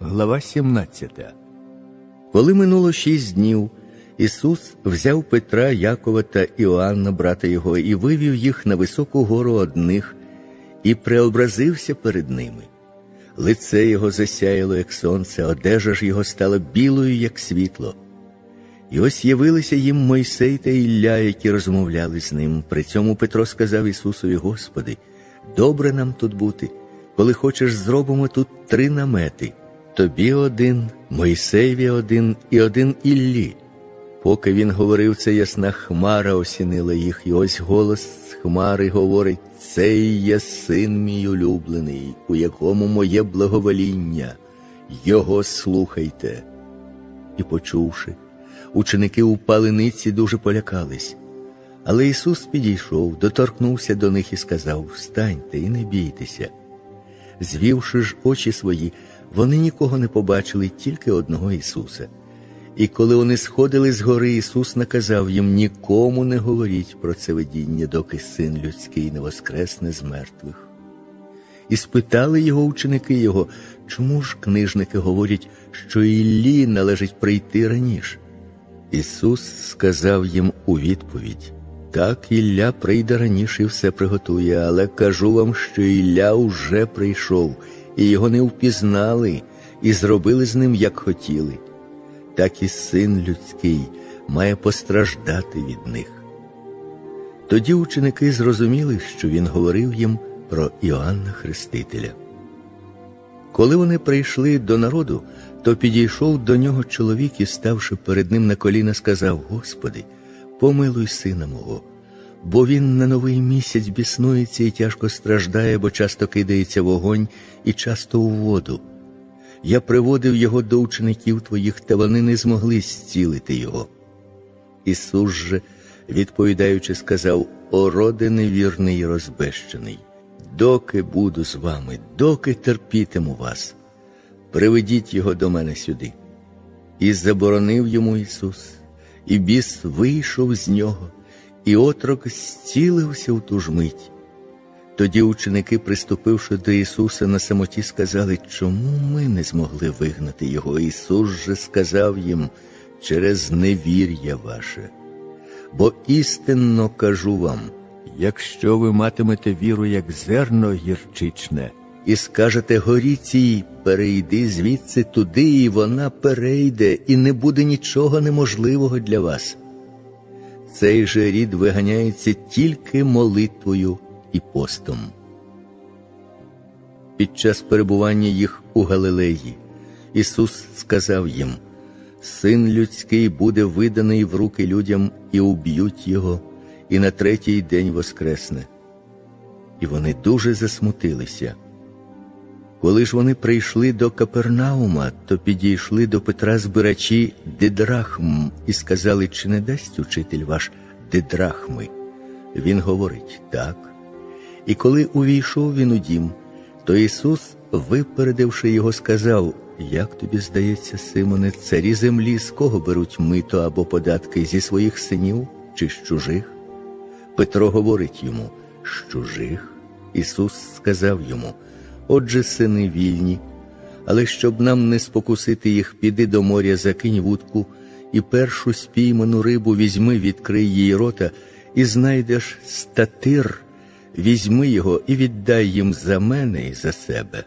Глава 17 Коли минуло шість днів, Ісус взяв Петра, Якова та Іоанна, брата його, і вивів їх на високу гору одних, і преобразився перед ними. Лице його засяяло, як сонце, одежа ж його стала білою, як світло. І ось явилися їм Мойсей та Ілля, які розмовляли з ним. При цьому Петро сказав Ісусові: Господи, добре нам тут бути. Коли хочеш, зробимо тут три намети: тобі один, Мойсеєві один і один Іллі. Поки він говорив це, ясна хмара осінила їх, і ось голос з хмари говорить: Цей є син мій улюблений, у якому моє благовоління, його слухайте. І, почувши, ученики у палениці дуже полякались. Але Ісус підійшов, доторкнувся до них і сказав: Встаньте і не бійтеся. Звівши ж очі свої, вони нікого не побачили, тільки одного Ісуса. І коли вони сходили з гори, Ісус наказав їм нікому не говоріть про це видіння, доки син людський не воскресне з мертвих. І спитали його ученики його, чому ж книжники говорять, що Іллі належить прийти раніше? Ісус сказав їм у відповідь: Так, Ілля прийде раніше і все приготує, але кажу вам, що Ілля уже прийшов, і його не впізнали, і зробили з ним, як хотіли. Так і син людський має постраждати від них. Тоді ученики зрозуміли, що він говорив їм про Іоанна Хрестителя. Коли вони прийшли до народу, то підійшов до нього чоловік і, ставши перед ним на коліна, сказав: Господи, помилуй сина мого, бо він на новий місяць біснується і тяжко страждає, бо часто кидається в огонь і часто у воду. Я приводив його до учеників твоїх, та вони не змогли зцілити його. Ісус же, відповідаючи, сказав: О, роде невірний і розбещений, доки буду з вами, доки терпітиму вас, приведіть його до мене сюди. І заборонив йому Ісус, і біс вийшов з нього, і отрок зцілився в ту ж мить. Тоді ученики, приступивши до Ісуса на самоті, сказали, чому ми не змогли вигнати Його? Ісус же сказав їм через невір'я ваше. Бо істинно кажу вам, Якщо ви матимете віру, як зерно гірчичне, і скажете горі цій, перейди звідси туди, і вона перейде, і не буде нічого неможливого для вас. Цей же рід виганяється тільки молитвою і постом. Під час перебування їх у Галилеї Ісус сказав їм: Син людський буде виданий в руки людям і уб'ють його, і на третій день воскресне. І вони дуже засмутилися. Коли ж вони прийшли до Капернаума, то підійшли до Петра збирачі Дидрахм і сказали, чи не дасть учитель ваш Дидрахми? Він говорить так. І коли увійшов він у дім, то Ісус, випередивши його, сказав: Як тобі здається, Симоне, царі землі, з кого беруть мито або податки зі своїх синів чи з чужих? Петро говорить йому, з чужих. Ісус сказав йому: Отже, сини вільні, але щоб нам не спокусити їх, піди до моря, закинь вудку, і першу спійману рибу візьми, відкрий її рота, і знайдеш статир візьми його і віддай їм за мене і за себе.